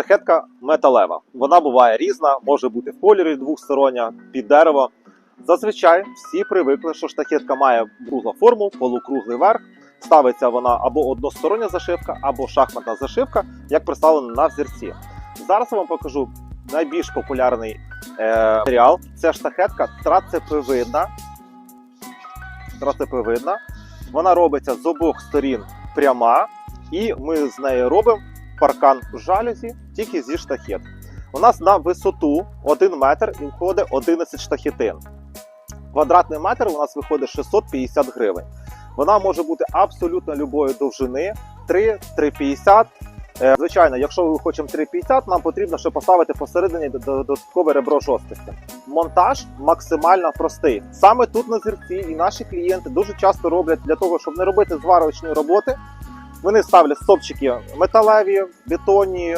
Штахетка металева. Вона буває різна, може бути в кольорі двохстороння, під дерево. Зазвичай всі привикли, що штахетка має круглу форму, полукруглий верх. Ставиться вона або одностороння зашивка, або шахматна зашивка, як представлено на взірці. Зараз я вам покажу найбільш популярний е, матеріал. Це штахетка трацепевидна. Трацепевидна. Вона робиться з обох сторін пряма, і ми з нею робимо паркан жалюзі тільки зі штахет. У нас на висоту 1 метр і входить 11 штахетин. Квадратний метр у нас виходить 650 гривень. Вона може бути абсолютно любої довжини 3, 3,50. Е, Звичайно, якщо ми хочемо 3,50, нам потрібно ще поставити посередині додаткове ребро жорсткості. Монтаж максимально простий. Саме тут на зірці і наші клієнти дуже часто роблять для того, щоб не робити зварочної роботи. Вони ставлять стопчики металеві, бетонні,